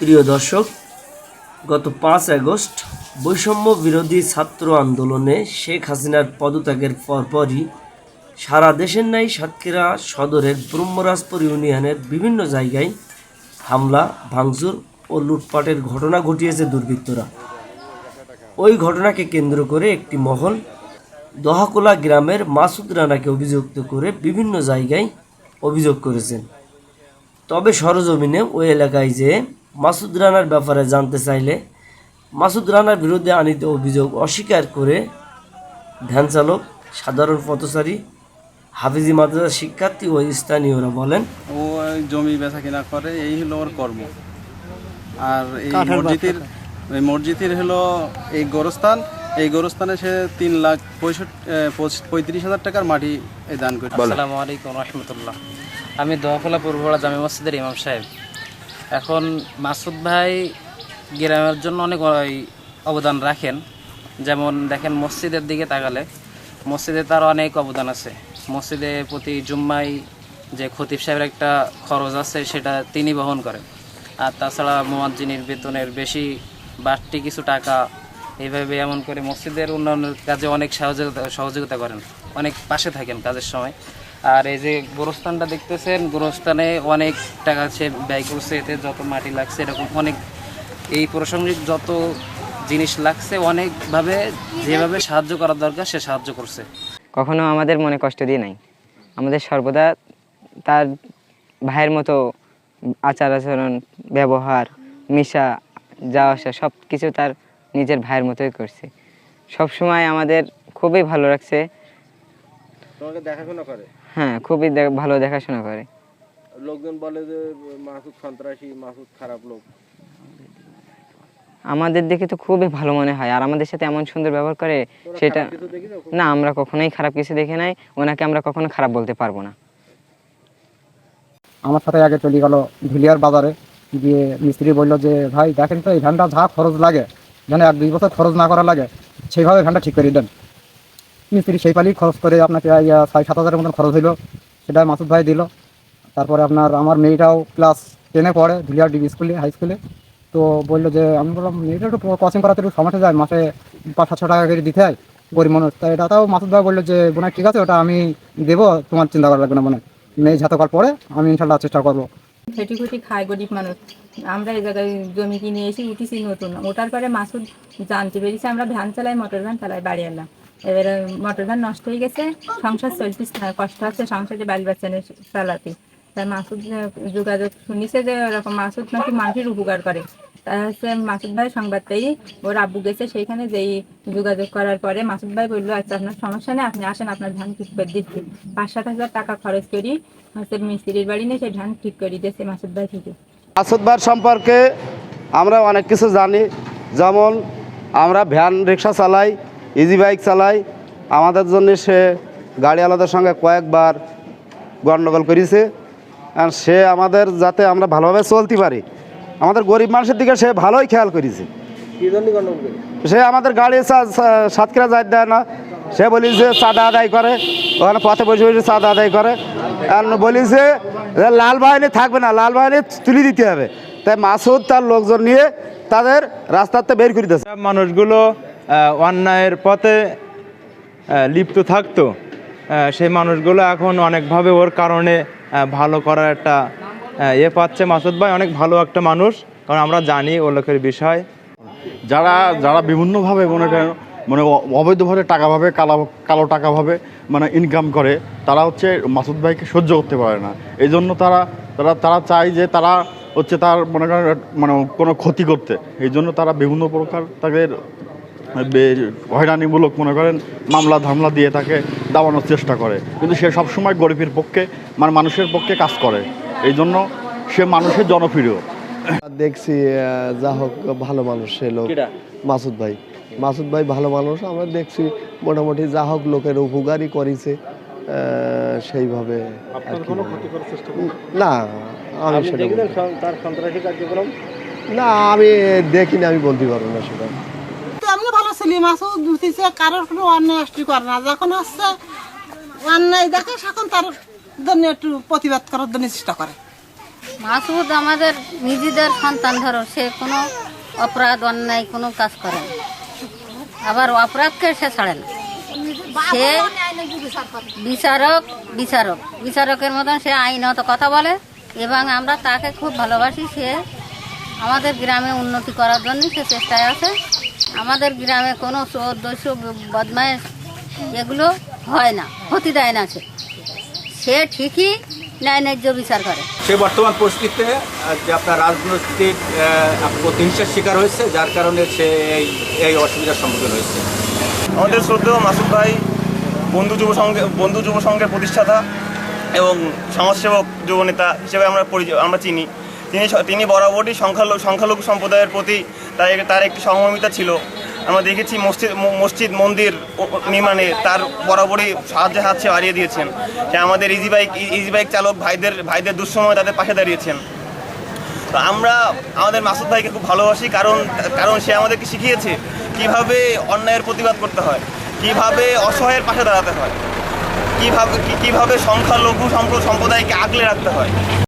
প্রিয় দর্শক, গত পাঁচ আগস্ট বৈষম্য বিরোধী ছাত্র আন্দোলনে শেখ হাসিনার পদত্যাগের পরপরই সারা দেশের ন্যায় সাতক্ষীরা সদরের ব্রহ্মরাজপুর ইউনিয়নের বিভিন্ন জায়গায় হামলা, ভাঙচুর ও লুটপাটের ঘটনা ঘটিয়েছে দুর্বৃত্তরা। ওই ঘটনাকে কেন্দ্র করে একটি মহল, দহাকোলা গ্রামের মাসুদ রানাকে অভিযুক্ত করে বিভিন্ন জায়গায় অভিযোগ করেছেন। তবে সরজমিনে ওই এলাকায় যে মাসুদ রানার ব্যাপারে জানতে চাইলে মাসুদ রানার বিরুদ্ধে আনিত অভিযোগ অস্বীকার করে ভ্যান চালক সাধারণ পথচারী হাফিজি মাদ্রাসার শিক্ষার্থী ও স্থানীয়রা বলেন ও জমি বেচা কিনা করে এই হলো ওর কর্ম। আর এই মসজিদের এই মসজিদের হলো এই গোরস্থান। এই গোরস্থানে সে তিন লাখ পঁয়ষট্টি পঁয়ত্রিশ হাজার টাকার মাটি দান করে আসসালামু আলাইকুম রহমতুল্লাহ। আমি দোয়াখোলা পূর্বপাড়া জামে মসজিদের ইমাম সাহেব। এখন মাসুদ ভাই গ্রামের জন্য অনেক অবদান রাখেন। যেমন দেখেন মসজিদের দিকে তাকালে, মসজিদে তার অনেক অবদান আছে। মসজিদে প্রতি জুম্মাই যে খতিব সাহেবের একটা খরচ আছে, সেটা তিনি বহন করেন। আর তাছাড়া মোয়াজ্জিনীর বেতনের বেশি, বাড়তি কিছু টাকা এইভাবে এমন করে মসজিদের উন্নয়নের কাজে অনেক সহযোগিতা সহযোগিতা করেন। অনেক পাশে থাকেন কাজের সময়। আর এই যে গোরস্থানটা দেখতেছেন, গোরস্থানে অনেক টাকা সে ব্যয় করছে, এতে যত মাটি লাগছে, এরকম অনেক এই প্রসঙ্গিক যত জিনিস লাগছে, অনেকভাবে যেভাবে সাহায্য করার দরকার, সে সাহায্য করছে। কখনো আমাদের মনে কষ্ট দিয়ে নাই। আমাদের সর্বদা তার ভাইয়ের মতো আচার আচরণ, ব্যবহার মিশা যাওয়া আসা সব কিছু তার নিজের ভাইয়ের মতোই করছে। সব সময় আমাদের খুবই ভালো লাগছে। তোমাকে দেখাশোনা করে? হ্যাঁ খুবই ভালো দেখাশোনা করে। লোকজন বলে যে মাসুদ সন্ত্রাসী মাসুদ খারাপ লোক। আমাদের দেখে তো খুবই ভালো মনে হয়। আর আমাদের সাথে এমন সুন্দর ব্যবহার করে সেটা না? আমরা কখনোই খারাপ কিছু দেখে নাই। ওনাকে আমরা কখনো খারাপ বলতে পারব না। আমার সাথে আগে চলে গেল ধুলিয়ার বাজারে। গিয়ে মিস্ত্রি বলল যে ভাই দেখেন তো এই ভ্যানটা যা খরচ লাগে যেন এক দুই বছর খরচ না করা লাগে সেইভাবে ভ্যানটা ঠিক করে দেন। মিস্ত্রি সেই পালি খরচ করে আপনাকে ছয়, সাত হাজারের মতন খরচ হইল। সেটা মাসুদ ভাই দিল। তারপরে আপনার, আমার মেয়েটাও ক্লাস টেনে পড়ে ধুলিয়ার ডিগ্রি স্কুলে হাই স্কুলে তো বলল যে, আমি বললাম, মেয়েটা একটু কোচিং করাতে একটু সমস্যা যায় মাসে পাঁচ সাতশো টাকা করে দিতে হয়, গরিব মানুষ। তাই এটা তাও মাসুদ ভাই বলল যে, বোনা, ঠিক আছে, ওটা আমি দেবো, তোমার চিন্তা করা লাগবে না, বোনা। মেয়ে যতকাল পরে আমি ইনশাল্লাহ চেষ্টা করব। খেটি খুটি খায় গরিব মানুষ। আমরা এই জায়গায় জমি কিনে এসে উঠেছি নতুন। ওটার পরে মাসুদ জানতে পেরেছি, আমরা ধান চালাই, মোটর ধান চালাই বাড়ি এলাম এবারে মোটর ধান নষ্ট হয়ে গেছে, সংসার চলতেছে না, কষ্ট হচ্ছে, সংসারে বাড়ি বাচ্চা চালাতে। তাই মাসুদ যোগাযোগ শুনিছে যে ওরকম মাসুদ নাকি মানুষের উপকার করে। তা হচ্ছে মাসুদ ভাই সংবাদ ওর আব্বু গেছে সেইখানে যেই যোগাযোগ করার পরে মাসুদ ভাই বলল আচ্ছা আপনার সমস্যা নেই, আপনি আসেন, আপনার ধান ঠিক করে দিচ্ছি। পাঁচ সাত হাজার টাকা খরচ করি, হচ্ছে মিস্ত্রির বাড়ি নিয়ে সেই ধান ঠিক করে দিয়েছে মাসুদ ভাই থেকে মাসুদ ভাই সম্পর্কে আমরা অনেক কিছু জানি। যেমন আমরা ভ্যান রিক্সা চালাই ইজি বাইক চালাই আমাদের জন্য সে গাড়ি গাড়িওয়ালাদের সঙ্গে কয়েকবার গণ্ডগোল করেছে। আর সে আমাদের যাতে আমরা ভালোভাবে চলতে পারি। আমাদের গরিব মানুষের দিকে সে ভালোই খেয়াল করেছে। সে আমাদের গাড়ি সাতক্ষীরা যাই দেয় না। সে বলি যে চাঁদা আদায় করে। ওখানে পথে বসে বসে চাঁদা আদায় করে। আর বলিছে যে লাল বাহিনী থাকবে না লাল বাহিনী তুলে দিতে হবে। তাই মাসুদ তার লোকজন নিয়ে তাদের রাস্তাতে বের করে দিয়েছে। মানুষগুলো অন্যায়ের পথে লিপ্ত থাকতো। সেই মানুষগুলো এখন অনেকভাবে ওর কারণে ভালো করার একটা ইয়ে পাচ্ছে। মাসুদ ভাই, অনেক ভালো একটা মানুষ, কারণ আমরা জানি ও লোকের বিষয়। যারা যারা বিভিন্নভাবে মনে করেন মানে অবৈধভাবে টাকাভাবে কালো কালো টাকাভাবে মানে ইনকাম করে, তারা হচ্ছে মাসুদ ভাইকে সহ্য করতে পারে না। এই জন্য তারা তারা তারা চায় যে তারা হচ্ছে তার মনে করেন মানে কোনো ক্ষতি করতে। এই জন্য তারা বিভিন্ন প্রকার তাদের হয়রানিমূলক মনে করেন মামলা ধামলা দিয়ে তাকে দাবানোর চেষ্টা করে। কিন্তু সে সবসময় গরিবের পক্ষে মানে মানুষের পক্ষে কাজ করে। এই জন্য সে মানুষের জনপ্রিয়। দেখছি যা হোক ভালো মানুষ সে লোক। মাসুদ ভাই। মাসুদ ভাই ভালো মানুষ আমরা দেখছি মোটামুটি যা হোক লোকের উপকারই করেছে সেইভাবে না আমি সেটা না আমি দেখিনি আমি বলতে পারব না সেটা। ছেলে মাছও দুটিছে কারোর কোনো অন্যায় করে না। যখন হচ্ছে অন্যায় দেখে তখন তার জন্য একটু প্রতিবাদ করার জন্য চেষ্টা করে। মাসুদ আমাদের নিজেদের সন্তান ধরো, সে কোনো অপরাধ, অন্যায় কোনো কাজ করে না। আবার অপরাধকে সে ছাড়ে না। সে বিচারক বিচারক। বিচারকের মতন সে আইনত কথা বলে এবং আমরা তাকে খুব ভালোবাসি। সে আমাদের গ্রামে উন্নতি করার জন্য সে চেষ্টায় আছে। আমাদের গ্রামে কোনো চোর দস্যু বদমাইশ এগুলো হয় না ক্ষতি দেয় না সে। সে ঠিকই ন্যায় ন্যায্য বিচার করে। সে বর্তমান পরিস্থিতিতে যে আপনার রাজনৈতিক প্রতিহিংসার শিকার হয়েছে যার কারণে সে এই এই অসুবিধার সম্মুখীন হয়েছে। আমাদের শ্রদ্ধেয় মাসুদ ভাই বন্ধু যুব সংঘে বন্ধু যুব সংঘের প্রতিষ্ঠাতা এবং সমাজসেবক যুবনেতা হিসেবে আমরা পরিচয় আমরা চিনি। তিনি তিনি বরাবরই সংখ্যালঘু সংখ্যালঘু সম্প্রদায়ের প্রতি তার তার একটি সহমর্মিতা ছিল। আমরা দেখেছি মসজিদ মসজিদ মন্দির নির্মাণে তার বরাবরই সাহায্যের হাত সে বাড়িয়ে দিয়েছেন। যে আমাদের ইজি বাইক ইজি বাইক চালক ভাইদের ভাইদের দুঃসময় তাদের পাশে দাঁড়িয়েছেন। তো আমরা আমাদের মাসুদ ভাইকে খুব ভালোবাসি কারণ কারণ সে আমাদেরকে শিখিয়েছে কীভাবে অন্যায়ের প্রতিবাদ করতে হয়, কীভাবে অসহায়ের পাশে দাঁড়াতে হয়, কীভাবে কীভাবে সংখ্যালঘু সম্প্র- সম্প্রদায়কে আগলে রাখতে হয়।